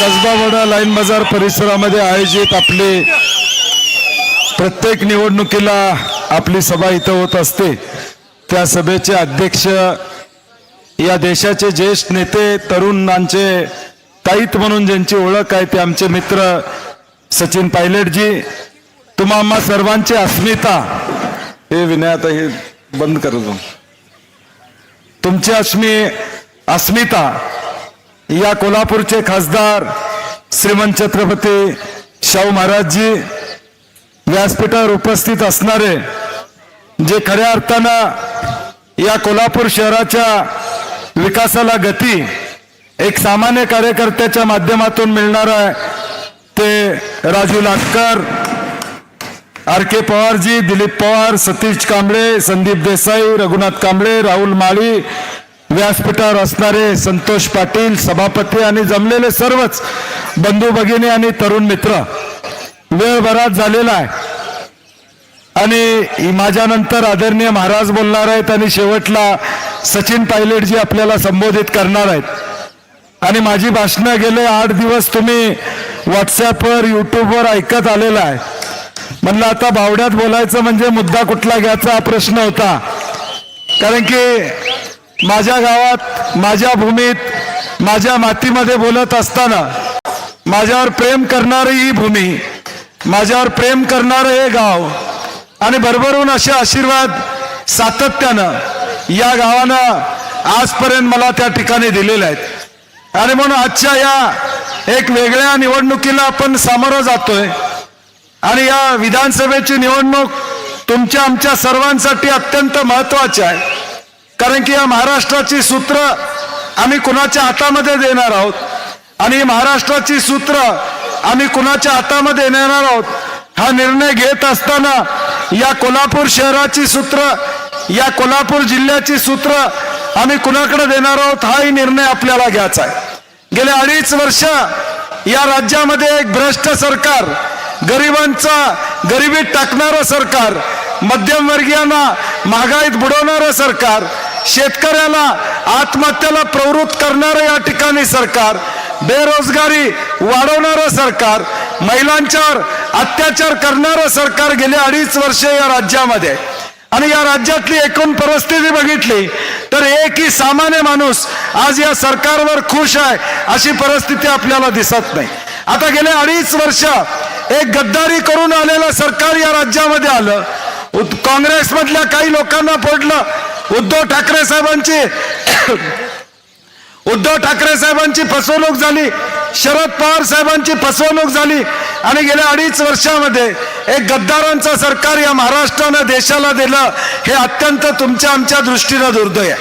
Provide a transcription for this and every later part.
कसबावाडा line बाजार परिसरामध्ये आयोजित आपले प्रत्येक निवडणुकीला आपली सभा इथं होत असते. त्या सभेचे अध्यक्ष या देशाचे ज्येष्ठ नेते तरुणांचे ताईत म्हणून ज्यांची ओळख आहे ते आमचे मित्र सचिन पायलटजी तुम्हा आम्हा सर्वांची अस्मिता. हे विनय आता हे बंद करतो तुमची अस्मी अस्मिता. या कोल्हापूरचे खासदार श्रीमंत छत्रपती शाहू महाराजजी व्यासपीठावर उपस्थित असणारे जे खऱ्या अर्थानं या कोल्हापूर शहराच्या विकासाला गती एक सामान्य कार्यकर्त्याच्या माध्यमातून मिळणार आहे ते राजू लाटकर आर के पवारजी दिलीप पवार सतीश कांबळे संदीप देसाई रघुनाथ कांबळे राहुल माळी व्यासपीठावर असणारे संतोष पाटील सभापती आणि जमलेले सर्वच बंधू भगिनी आणि तरुण मित्र वेळ बराच झालेला आहे. आणि माझ्यानंतर आदरणीय महाराज बोलणार आहेत आणि शेवटला सचिन पायलटजी आपल्याला संबोधित करणार आहेत. आणि माझी भाषणं गेले आठ दिवस तुम्ही व्हॉट्सॲपवर यूट्यूबवर ऐकत आलेला आहे. म्हणलं आता बावड्यात बोलायचं म्हणजे मुद्दा कुठला घ्यायचा हा प्रश्न होता. कारण की माझ्या गावात माझ्या भूमीत माझ्या मातीमध्ये बोलत असताना माझ्यावर प्रेम करणारी ही भूमी माझ्यावर प्रेम करणारं हे गाव आणि भरभरून असे आशीर्वाद सातत्यानं या गावानं आजपर्यंत मला त्या ठिकाणी दिलेले आहेत. आणि म्हणून आजच्या या एक वेगळ्या निवडणुकीला आपण सामोरं जातोय. आणि या विधानसभेची निवडणूक तुमच्या आमच्या सर्वांसाठी अत्यंत महत्वाची आहे. कारण की या महाराष्ट्राची सूत्र आम्ही कुणाच्या हातामध्ये देणार आहोत? आणि महाराष्ट्राची सूत्र आम्ही कुणाच्या हातामध्ये देणार आहोत? हा निर्णय घेत असताना या कोल्हापूर शहराची सूत्र या कोल्हापूर जिल्ह्याची सूत्र आम्ही कुणाकडे देणार आहोत? हाही निर्णय आपल्याला घ्यायचा आहे. गेल्या अडीच वर्ष या राज्यामध्ये एक भ्रष्ट सरकार गरिबांचा गरिबीत टाकणारं सरकार मध्यमवर्गीयांना महागाईत बुडवणारं सरकार शेतकऱ्याला आत्महत्याला प्रवृत्त करणारं या ठिकाणी सरकार बेरोजगारी वाढवणारं सरकार महिलांच्यावर अत्याचार करणारं सरकार गेले अडीच वर्ष या राज्यामध्ये. आणि या राज्यातली एकूण परिस्थिती बघितली तर एकही सामान्य माणूस आज या सरकारवर खुश आहे अशी परिस्थिती आपल्याला दिसत नाही. आता गेले अडीच वर्ष एक गद्दारी करून आलेलं सरकार या राज्यामध्ये आलं. काँग्रेसमधल्या काही लोकांना पडलं उद्धव ठाकरे साहेबांची उद्धव ठाकरे साहेबांची फसवणूक झाली शरद पवार साहेबांची फसवणूक झाली आणि गेल्या अडीच वर्षामध्ये एक गद्दारांचं सरकार या महाराष्ट्रानं देशाला दिलं हे अत्यंत तुमच्या आमच्या दृष्टीनं दुर्दैव आहे.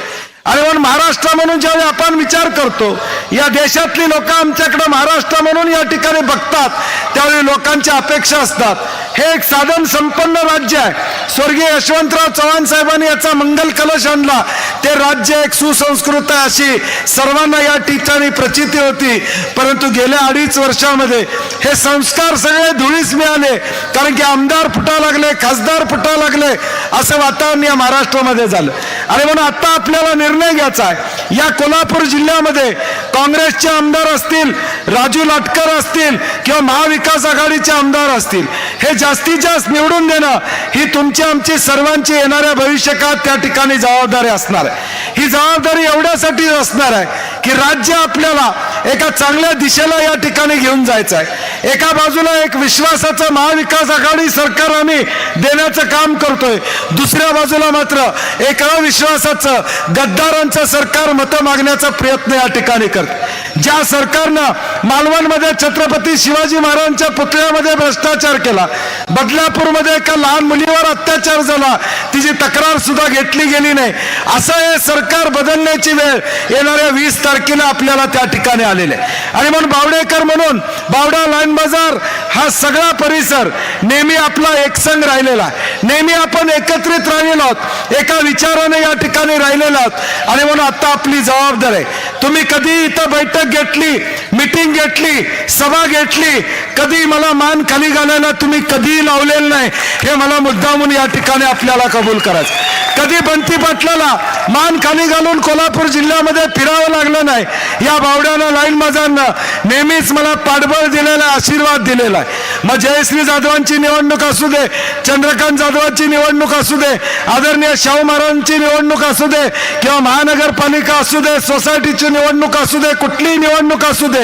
अरे पण महाराष्ट्र म्हणून ज्यावेळी आपण विचार करतो या देशातली लोक आमच्याकडे महाराष्ट्र म्हणून या ठिकाणी बघतात त्यावेळी लोकांच्या अपेक्षा असतात. हे एक साधन संपन्न राज्य आहे. स्वर्गीय यशवंतराव चव्हाण साहेबांनी याचा मंगल कलश आणला. ते राज्य एक सुसंस्कृत आहे अशी सर्वांना या ठिकाणी प्रचिती होती. परंतु गेल्या अडीच वर्षामध्ये हे संस्कार सगळे धुळीस मिळाले. कारण की आमदार फुटा लागले खासदार फुटा लागले असं वातावरण या महाराष्ट्रामध्ये झालं. अरे म्हणून आता आपल्याला निर्णय घ्यायचा आहे. या कोल्हापूर जिल्ह्यामध्ये काँग्रेसचे आमदार असतील राजू लाटकर असतील किंवा महाविकास आघाडीचे आमदार असतील हे जास्तीत जास्त निवडून देणं ही तुमची आमची सर्वांची येणाऱ्या भविष्यकाळात त्या ठिकाणी जबाबदारी असणार आहे. ही जबाबदारी एवढ्यासाठी असणार आहे की राज्य आपल्याला एका चांगल्या दिशेला या ठिकाणी घेऊन जायचं आहे एका बाजूला एक विश्वासाचं महाविकास आघाडी सरकार आम्ही देण्याचं काम करतोय. दुसऱ्या बाजूला मात्र एका विश्वासाचं गद्दारांचं सरकार मतं मागण्याचा प्रयत्न या ठिकाणी करतो ज्या सरकारनं मालवणमध्ये छत्रपती शिवाजी महाराजांच्या पुतळ्यामध्ये भ्रष्टाचार केला बदलापूरमध्ये एका लहान मुलीवर अत्याचार झाला तिची तक्रार सुद्धा घेतली गेली नाही असं हे सरकार बदलण्याची वेळ येणाऱ्या वीस तारखेला आपल्याला त्या ठिकाणी आलेले आहे. आणि म्हणून बावडेकर म्हणून बावडा लाईन बाजार हा सगळा परिसर नेहमी आपला एकसंग राहिलेला आहे. नेहमी आपण एकत्रित राहिलेलो आहोत एका विचाराने या ठिकाणी राहिलेलो आहोत. आणि म्हणून आता आपली जबाबदारी आहे. तुम्ही कधी इथं बैठक घेतली मिटिंग घेतली सभा घेतली कधी मला मान खाली घालायला तुम्ही कधीही लावलेलं नाही हे मला मुद्दामून या ठिकाणी आपल्याला कबूल करायचं. कधी बंती पाटलाला मान खाली घालून कोल्हापूर जिल्ह्यामध्ये फिरावं लागलं नाही या बावड्यानं लाईन माझांना नेहमीच मला पाठबळ दिलेला आशीर्वाद दिलेला आहे. मग जयश्री जाधवांची निवडणूक असू दे चंद्रकांत जाधवांची निवडणूक असू दे आदरणीय शाहू महाराजांची निवडणूक असू दे किंवा महानगरपालिका असू दे सोसायटीची निवडणूक असू दे कुठलीही निवडणूक असू दे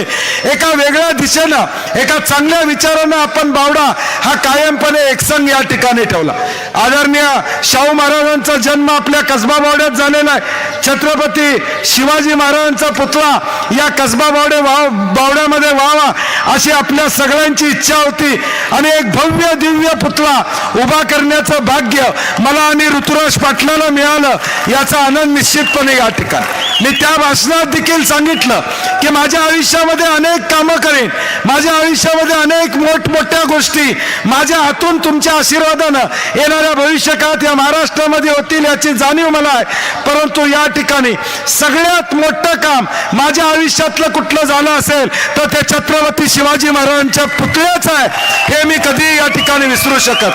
एका वेगळ्या दिशेनं एका चांगल्या विचारानं आपण बावडा हा कायमपणे एकसंघ या ठिकाणी ठेवला. आदरणीय शाहू महाराजांचा जन्म आपल्या कसबा बावड्यात झालेला आहे. छत्रपती शिवाजी महाराजांचा पुतळा या कसबा बावडे वाव बावड्यामध्ये व्हावा अशी आपल्या सगळ्यांची इच्छा होती. आणि एक भव्य दिव्य पुतळा उभा करण्याचं भाग्य मला आणि ऋतुराज पाटलाला मिळालं याचा आनंद निश्चितपणे या ठिकाणी. मी त्या भाषणात देखील सांगितलं की माझ्या आयुष्यामध्ये अनेक कामं करेन माझ्या आयुष्यामध्ये अनेक मोठमोठ्या गोष्टी माझ्या हातून तुमच्या आशीर्वादानं येणाऱ्या भविष्यकाळात या महाराष्ट्रामध्ये होतील याची जाणीव मला आहे. परंतु या ठिकाणी सगळ्यात मोठं काम माझ्या आयुष्यातलं कुठलं झालं असेल तर ते छत्रपती शिवाजी महाराजांच्या पुतळ्याचं आहे. हे मी कधीही या ठिकाणी विसरू शकत.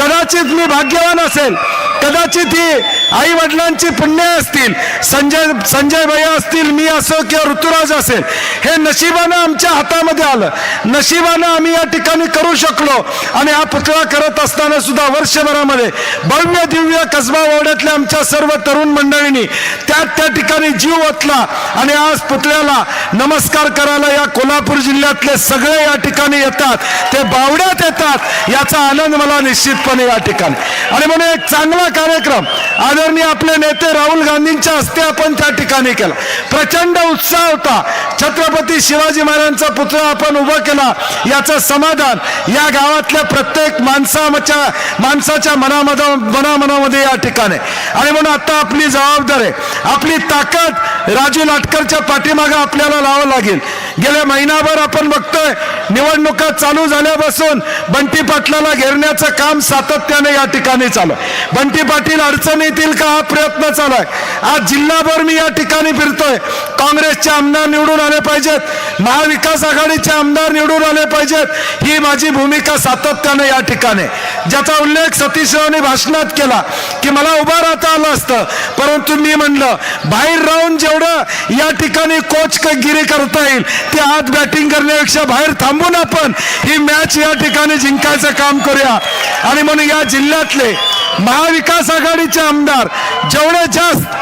कदाचित मी भाग्यवान असेल. कदाचित ही आई वडिलांची पुण्य असतील संजय संजय भैया असतील मी असो किंवा ऋतुराज असेल हे नशिबानं आमच्या हातामध्ये आलं. नशिबानं आम्ही या ठिकाणी करू शकलो आणि हा पुतळा करत असताना सुद्धा वर्षभरामध्ये भव्य दिव्य कसबा वाड्यातल्या आमच्या सर्व तरुण मंडळींनी त्या त्या ठिकाणी जीव ओतला आणि आज पुतळ्याला नमस्कार करायला या कोल्हापूर जिल्ह्यातले सगळे या ठिकाणी येतात. ते बावड्यात येतात. याचा आनंद मला निश्चितपणे या ठिकाणी. आणि म्हणून एक चांगला कार्यक्रम. आदरणीय आपले नेते राहुल गांधींच्या हस्ते आपण त्या ठिकाणी केला. प्रचंड उत्साह होता. छत्रपती शिवाजी महाराजांचा पुतळा आपण उभा केला. याचं समाधान या गावातल्या प्रत्येक माणसाच्या माणसाच्या मनामध मनामनामध्ये या ठिकाणी. आणि म्हणून आता आपली जबाबदारी आहे आपली ताकद राजू लाटकरच्या पाठीमागं आपल्याला लावावं लागेल. गेल्या महिनाभर आपण बघतोय निवडणुका चालू झाल्यापासून बंटी पाटलाला घेरण्याचं काम सातत्याने या ठिकाणी चालू आहे. बंटी पाटील अडचण येतील का हा प्रयत्न चालू आहे. आज जिल्हाभर मी या ठिकाणी फिरतोय. काँग्रेसचे आमदार निवडून आले पाहिजेत. महाविकास आघाडीचे आमदार निवडून आले पाहिजेत. ही माझी भूमिका सातत्याने या ठिकाणी ज्याचा उल्लेख सतीश रावने भाषणात केला की मला उभा राहता आलं असतं. परंतु मी म्हणलं बाहेर राहून जेवढं या ठिकाणी कोच गिरी करता येईल ते आत बॅटिंग करण्यापेक्षा बाहेर थांबून आपण ही मॅच या ठिकाणी जिंकायचं काम करूया. आणि म्हणून या जिल्ह्यातले महाविकास आघाडीचे आमदार जेवढे जास्त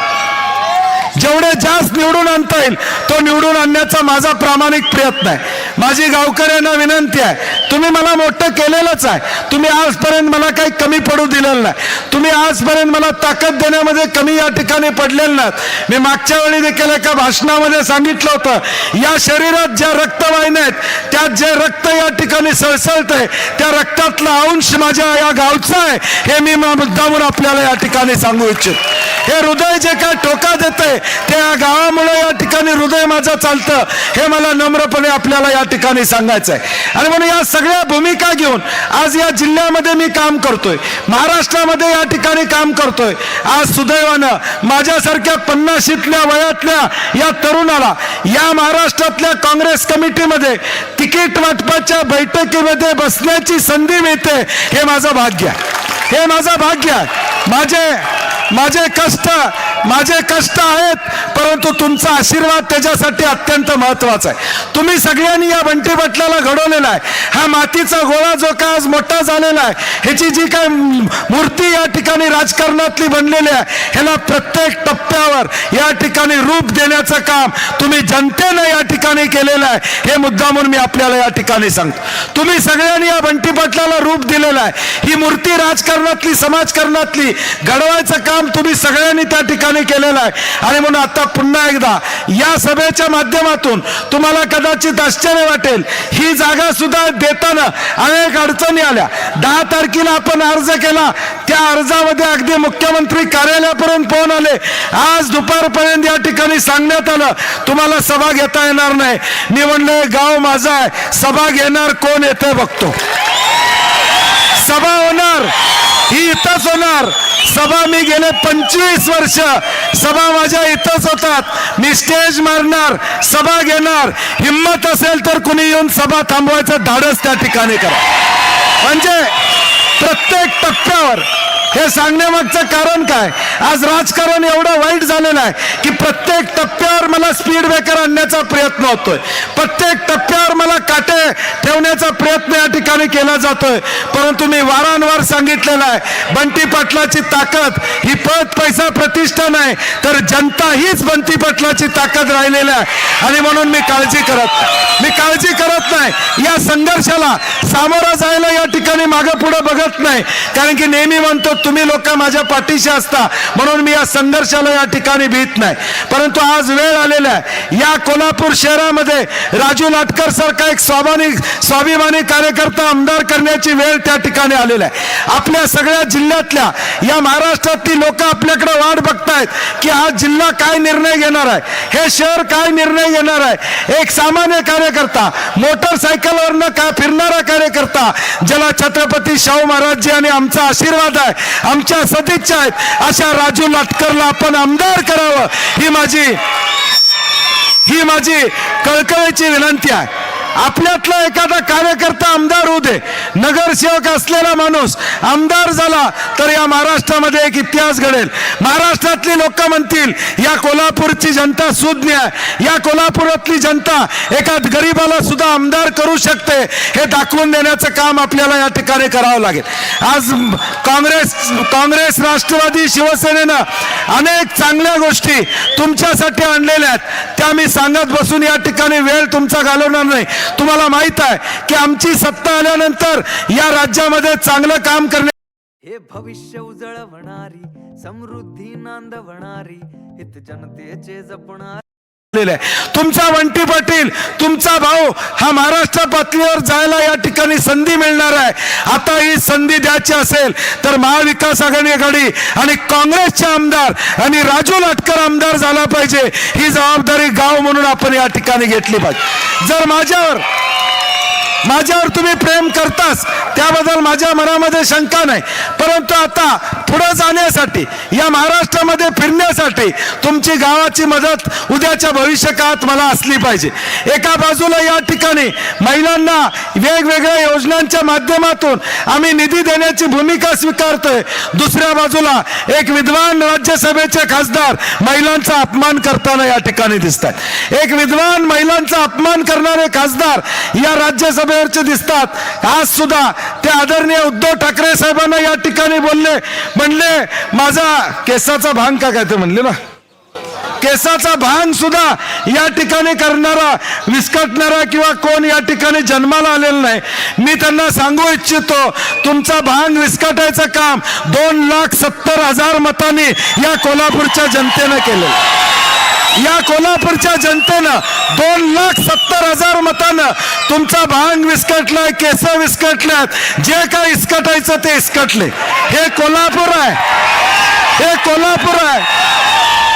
जेवढे जास्त निवडून आणता येईल तो निवडून आणण्याचा माझा प्रामाणिक प्रयत्न आहे. माझी गावकऱ्यांना विनंती आहे तुम्ही मला मोठं केलेलंच आहे. तुम्ही आजपर्यंत मला काही कमी पडू दिलेलं नाही. तुम्ही आजपर्यंत मला ताकद देण्यामध्ये कमी या ठिकाणी पडलेलं नाहीत मी मागच्या वेळी देखील एका भाषणामध्ये सांगितलं होतं या शरीरात ज्या रक्तवाहिन्या आहेत त्यात जे रक्त या ठिकाणी सळसळतंय त्या रक्तातला अंश माझ्या या गावचा आहे हे मी मुद्दामून आपल्याला या ठिकाणी सांगू इच्छित. हे हृदय जे काय टोका देतंय ते या गावामुळे या ठिकाणी हृदय माझं चालतं हे मला नम्रपणे आपल्याला या ठिकाणी सांगायचं आहे आणि म्हणून या सगळ्या भूमिका घेऊन आज या जिल्ह्यामध्ये मी काम करतोय. महाराष्ट्रामध्ये या ठिकाणी काम करतोय. आज सुदैवानं माझ्यासारख्या पन्नाशीतल्या वयातल्या या तरुणाला या महाराष्ट्रातल्या काँग्रेस कमिटीमध्ये तिकीट वाटपाच्या बैठकीमध्ये बसण्याची संधी मिळते हे माझं भाग्य आहे. हे माझं भाग्य आहे. माझे माझे कष्ट माझे कष्ट आहेत परंतु तुमचा आशीर्वाद त्याच्यासाठी अत्यंत महत्त्वाचा आहे. तुम्ही सगळ्यांनी या बंटी बटल्याला घडवलेला आहे. हा मातीचा गोळा जो का आज मोठा झालेला आहे ह्याची जी काय मूर्ती या ठिकाणी राजकारणातली बनलेली आहे ह्याला प्रत्येक टप्प्यावर या ठिकाणी रूप देण्याचं काम तुम्ही जनतेनं या ठिकाणी केलेलं आहे. हे मुद्दा म्हणून मी आपल्याला या ठिकाणी सांगतो. तुम्ही सगळ्यांनी या बंटी पाटलाला रूप दिलेलं आहे. ही मूर्ती राजकारणातली समाजकारणातली घडवायचं काम तुम्ही सगळ्यांनी त्या ठिकाणी केलेलं आहे. आणि म्हणून आता पुन्हा एकदा या सभेच्या माध्यमातून तुम्हाला कदाचित आश्चर्य वाटेल. ही जागा सुद्धा देताना अनेक अडचणी आल्या. दहा तारखेला आपण अर्ज केला. त्या अर्जामध्ये अगदी मुख्यमंत्री कार्यालयापर्यंत फोन आले. आज दुपारपर्यंत या ठिकाणी सांगण्यात आलं तुम्हाला सभा घेता येणार नाही. मी म्हणलं गाव माझा आहे. सभा घेणार कोण येते बघतो. सभा होणार. ही इथंच होणार. सभा मी गेले पंचवीस वर्ष. सभा माझ्या इथंच होतात. मी स्टेज मारणार सभा घेणार. हिंमत असेल तर कुणी येऊन सभा थांबवायचं धाडस त्या ठिकाणी करा. म्हणजे प्रत्येक टप्प्यावर हे सांगण्यामागचं कारण काय? आज राजकारण एवढं वाईट झालेलं आहे की प्रत्येक टप्प्यावर मला स्पीड ब्रेकर आणण्याचा प्रयत्न होतोय. प्रत्येक टप्प्यावर मला काटे ठेवण्याचा प्रयत्न या ठिकाणी केला जातोय. परंतु मी वारंवार सांगितलेलं आहे बंटी पाटलाची ताकद ही पद पैसा प्रतिष्ठा नाही तर जनता हीच बंटी पाटलाची ताकद राहिलेली आहे. आणि म्हणून मी काळजी करत मी काळजी करत नाही. या संघर्षाला सामोरं जायला या ठिकाणी मागं पुढं बघत नाही. कारण की नेहमी म्हणतो तुम्ही लोक माझ्या पाठीशी असता. म्हणून मी या संघर्षाला या ठिकाणी भीत नाही. परंतु आज वेळ आलेला आहे. या कोल्हापूर शहरामध्ये राजू लाटकर सारखा एक स्वाभिमानी स्वाभिमानी कार्यकर्ता आमदार करण्याची वेळ त्या ठिकाणी आलेला आहे. आपल्या सगळ्या जिल्ह्यातल्या या महाराष्ट्रातली लोक आपल्याकडे वाट बघतायत की हा जिल्हा काय निर्णय घेणार आहे. हे शहर काय निर्णय घेणार आहे. एक सामान्य कार्यकर्ता मोटरसायकलवरनं का फिरणारा कार्यकर्ता ज्याला छत्रपती शाहू महाराजजी आणि आमचा आशीर्वाद आहे आमच्या सदिच्छा आहेत. अशा राजू लाटकरला आपण आमदार करावं. ही माझी ही माझी कळकळीची विनंती आहे. आपल्यातला एखादा कार्यकर्ता आमदार होऊ दे नगरसेवक असलेला माणूस आमदार झाला तर या महाराष्ट्रामध्ये एक इतिहास घडेल. महाराष्ट्रातली लोक म्हणतील या कोल्हापूरची जनता सुज्ञ आहे या कोल्हापुरातली जनता एका गरीबाला सुद्धा आमदार करू शकते हे दाखवून देण्याचं काम आपल्याला या ठिकाणी करावं लागेल. आज काँग्रेस काँग्रेस राष्ट्रवादी शिवसेनेनं अनेक चांगल्या गोष्टी तुमच्यासाठी आणलेल्या आहेत. त्या मी सांगत बसून या ठिकाणी वेळ तुमचा घालवणार नाही. तुम्हाला माहीत आहे की आमची सत्ता आल्यानंतर या राज्यामध्ये चांगलं काम करणे हे भविष्य उजळवणारी समृद्धी नांदवणारी हित जनतेचे जपणारी तुमचा वंटी पाटील तुमचा भाऊ हा महाराष्ट्र पातळीवर जायला या ठिकाणी संधी मिळणार आहे. आता ही संधी द्यायची असेल तर महाविकास आघाडी आघाडी आणि काँग्रेसचे आमदार आणि राजू लाटकर आमदार झाला पाहिजे. ही जबाबदारी गाव म्हणून आपण या ठिकाणी घेतली पाहिजे. जर माझ्यावर माझ्यावर तुम्ही प्रेम करताच त्याबद्दल माझ्या मनामध्ये शंका नाही. परंतु आता पुढे जाण्यासाठी या महाराष्ट्रामध्ये फिरण्यासाठी तुमची गावाची मदत उद्याच्या भविष्यकाळात मला असली पाहिजे. एका बाजूला या ठिकाणी महिलांना वेगवेगळ्या योजनांच्या माध्यमातून आम्ही निधी देण्याची भूमिका स्वीकारतोय. दुसऱ्या बाजूला एक विद्वान राज्यसभेचे खासदार महिलांचा अपमान करताना या ठिकाणी दिसतात. एक विद्वान महिलांचा अपमान करणारे खासदार या राज्यसभेवरचे दिसतात. आज सुद्धा ते आदरणीय उद्धव ठाकरे साहेबांना या ठिकाणी बोलले. म्हणले माझा केसाचा भांग का काय? ते म्हणले ना. केसाचा भांग सुद्धा या ठिकाणी करणारा विस्कटणारा किंवा कोण या ठिकाणी जन्माला आलेला नाही. मी त्यांना सांगू इच्छितो तुमचा भांग विस्कटायचं काम दोन लाख सत्तर हजार मतांनी या कोल्हापूरच्या जनतेनं केलं या कोल्हापूरच्या जनतेनं दोन लाख सत्तर हजार मतानं तुमचा भांग विस्कटलाय केस विस्कटल्यात. जे काय इस्कटायचं ते इस्कटले हे कोल्हापूर आहे. हे कोल्हापूर आहे.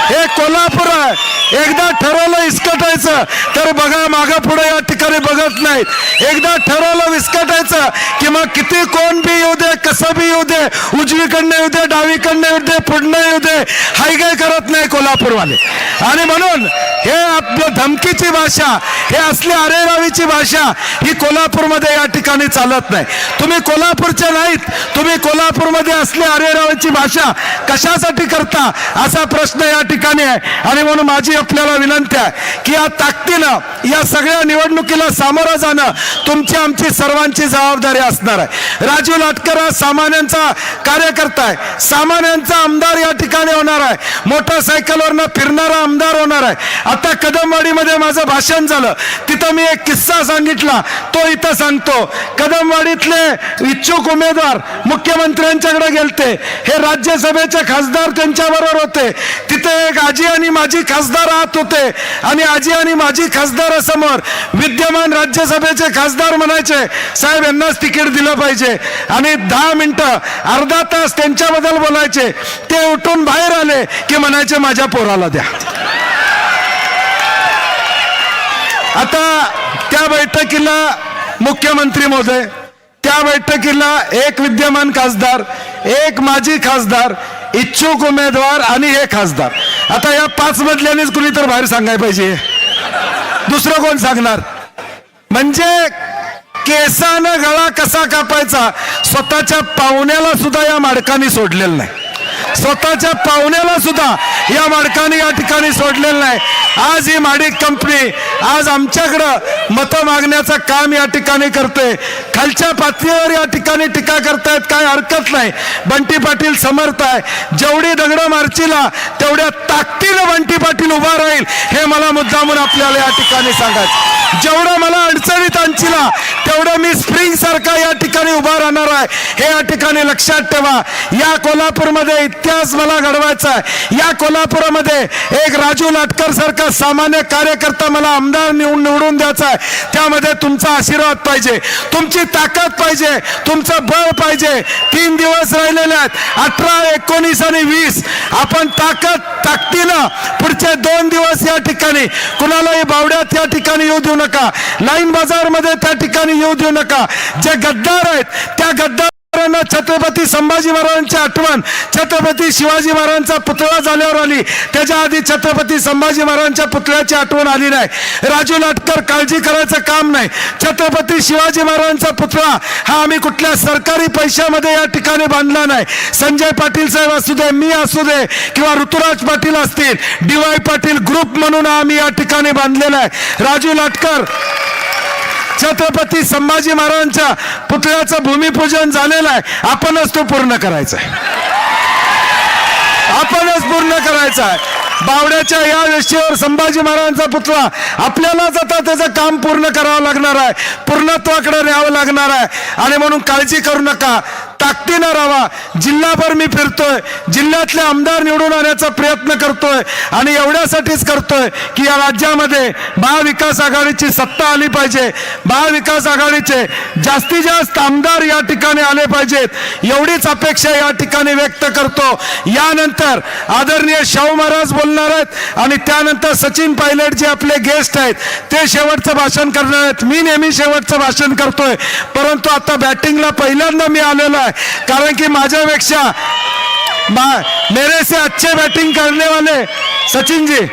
हे कोल्हापूर आहे. एकदा ठरवलं इस्कटायचं तर बघा मागं पुढे या ठिकाणी बघत नाहीत एकदा ठरवलं विस्कटायचं की मग किती कोण बी येऊ दे कसं बी येऊ दे उजवीकडनं येऊ दे डावीकडनं येऊ दे पुढनं येऊ दे हाय काय करत नाही कोल्हापूरवाले. आणि म्हणून हे आपलं धमकीची भाषा हे असली अरेरावीची भाषा ही कोल्हापूरमध्ये या ठिकाणी चालत नाही. तुम्ही कोल्हापूरचे नाहीत तुम्ही कोल्हापूरमध्ये असली अरेरावीची भाषा कशासाठी करता असा प्रश्न या ठिकाणी आहे. आणि म्हणून माझी आपल्याला विनंती आहे की या ताकदीनं या सगळ्या निवडणुकीला सामोरं जाणं तुमची आमची सर्वांची जबाबदारी असणार आहे. राजीव लाटकर हा सामान्यांचा कार्यकर्ता आहे. सामान्यांचा आमदार या ठिकाणी होणार आहे. मोटरसायकलवरनं फिरणारा आमदार होणार आहे. आता कदमवाडीमध्ये माझं भाषण झालं. तिथं मी एक किस्सा सांगितला. तो इथं सांगतो. कदमवाडीतले इच्छुक उमेदवार मुख्यमंत्र्यांच्याकडे गेलते. हे राज्यसभेचे खासदार त्यांच्याबरोबर होते. तिथे एक आजी आणि माझी खासदार आत होते. आणि आजी आणि माझी खासदारासमोर विद्यमान राज्यसभेचे खासदार म्हणायचे साहेब यांनाच तिकीट दिलं पाहिजे. आणि दहा मिनिटं अर्धा तास त्यांच्याबद्दल बोलायचे. ते उठून बाहेर आले की म्हणायचे माझ्या पोराला द्या. आता त्या बैठकीला मुख्यमंत्री महोदय त्या बैठकीला एक विद्यमान खासदार एक माजी खासदार इच्छुक उमेदवार आणि हे खासदार. आता या पाच मधल्यानेच कुणी तर बाहेर सांगायला पाहिजे. दुसरं कोण सांगणार? म्हणजे केसानं गळा कसा कापायचा? स्वतःच्या पाहुण्याला सुद्धा या माडकांनी सोडलेलं नाही. स्वतःच्या पाहुण्याला सुद्धा या माडकांनी या ठिकाणी सोडलेलं नाही. आज ही माडिक कंपनी आज आमच्याकडं मतं मागण्याचं काम या ठिकाणी करते खालच्या पातळीवर या ठिकाणी टीका करतायत काय हरकत नाही. बंटी पाटील समर्थ आहे. जेवढी दगडं मारचीला तेवढ्या ताकदीनं बंटी पाटील उभा राहील हे मला मुद्दामून आपल्याला या ठिकाणी सांगायचं जेवढं मला अडचणीत आणचीला तेवढं मी स्प्रिंग सारखा या ठिकाणी उभा राहणार आहे हे या ठिकाणी लक्षात ठेवा. या कोल्हापूरमध्ये इतिहास मला घडवायचा आहे. या कोल्हापूरमध्ये एक राजू लाटकर सारखा सामान्य कार्यकर्ता मला आमदार निवडून निवडून द्यायचा आहे. त्यामध्ये तुमचा आशीर्वाद पाहिजे तुमची ताकद पाहिजे तुमचं बळ पाहिजे. तीन दिवस राहिलेले आहेत. अठरा एकोणीस आणि वीस. आपण ताकद ताकदीनं पुढचे दोन दिवस या ठिकाणी कुणालाही बावड्यात या ठिकाणी येऊ देऊ नका. लाईन बाजारमध्ये त्या ठिकाणी येऊ देऊ नका. जे गद्दार आहेत त्या गद्दारांना छत्रपती संभाजी महाराजांची आठवण छत्रपती शिवाजी महाराजांचा पुतळा झाल्यावर आली. त्याच्या आधी छत्रपती संभाजी महाराजांच्या पुतळ्याची आठवण आली नाही. राजू लाटकर काळजी करायचं काम नाही. छत्रपती शिवाजी महाराजांचा पुतळा हा आम्ही कुठल्या सरकारी पैशामध्ये या ठिकाणी बांधला नाही. संजय पाटील साहेब असू दे मी असू दे किंवा ऋतुराज पाटील असतील डी वाय पाटील ग्रुप म्हणून आम्ही या ठिकाणी बांधलेला आहे. राजू लाटकर छत्रपती संभाजी महाराजांच्या पुतळ्याचं भूमिपूजन झालेलं आहे. आपणच तो पूर्ण करायचा आहे. आपणच पूर्ण करायचा आहे. बावड्याच्या या विषयावर संभाजी महाराजांचा पुतळा आपल्यालाच आता त्याचं काम पूर्ण करावं लागणार आहे. पूर्णत्वाकडे न्यावं लागणार आहे. आणि म्हणून काळजी करू नका. ताकदीनं राहावा. जिल्हाभर मी फिरतोय. जिल्ह्यातले आमदार निवडून आणण्याचा प्रयत्न करतोय आणि एवढ्यासाठीच करतोय की या राज्यामध्ये महाविकास आघाडीची सत्ता आली पाहिजे. महाविकास आघाडीचे जास्तीत जास्त आमदार या ठिकाणी आले पाहिजेत. एवढीच अपेक्षा या ठिकाणी व्यक्त करतो. यानंतर आदरणीय शाहू महाराज बोलणार आहेत आणि त्यानंतर सचिन पायलट जे आपले गेस्ट आहेत ते शेवटचं भाषण करणार आहेत. मी नेहमी शेवटचं भाषण करतोय. परंतु आता बॅटिंगला पहिल्यांदा मी आलेलो आहे. कारण की माझ्यापेक्षा मा- मेरे से अच्छे बैटिंग करने वाले सचिन जी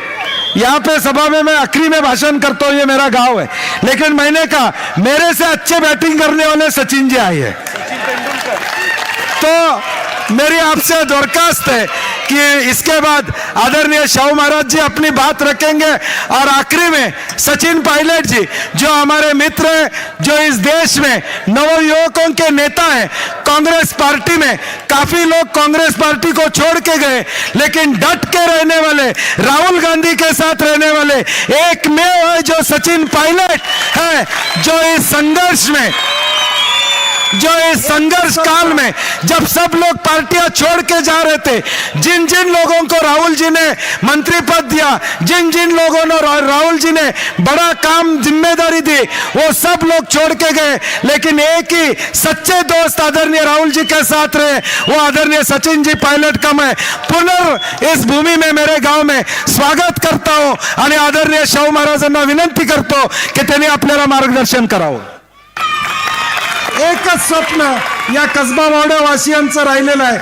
यहाँ पे सभा में मैं आखिरी में भाषण करता हूँ ये मेरा गांव है। लेकिन मैंने कहा मेरे से अच्छे बैटिंग करने वाले सचिन जी आए हैं। तो मेरी आपसे दरखास्त है कि इसके बाद आदरणीय शाहू महाराज जी अपनी बात रखेंगे और आखिरी में सचिन पायलट जी, जो हमारे मित्र हैं, जो इस देश में नवयुवकों के नेता हैं, कांग्रेस पार्टी में काफ़ी लोग कांग्रेस पार्टी को छोड़ के गए, लेकिन डट के रहने वाले, राहुल गांधी के साथ रहने वाले एक में जो सचिन पायलट है, जो इस संघर्ष में जो इस संघर्ष काल में जब सब लोग पार्टियां छोड़ के जा रहे थे जिन जिन लोगों को राहुल जी ने मंत्री पद दिया जिन जिन लोगों ने राहुल जी ने बड़ा काम जिम्मेदारी दी वो सब लोग छोड़ के गए। लेकिन एक ही सच्चे दोस्त आदरणीय राहुल जी के साथ रहे वो आदरणीय सचिन जी पायलट का मैं पुनर् इस भूमि में मेरे गांव में स्वागत करता हूं। आणि आदरणीय शाहू महाराजांना विनंती करतो की त्यांनी आपल्याला मार्गदर्शन करावं. एकच स्वप्न या कसबा वाड्यावासियांचं राहिलेलं आहे.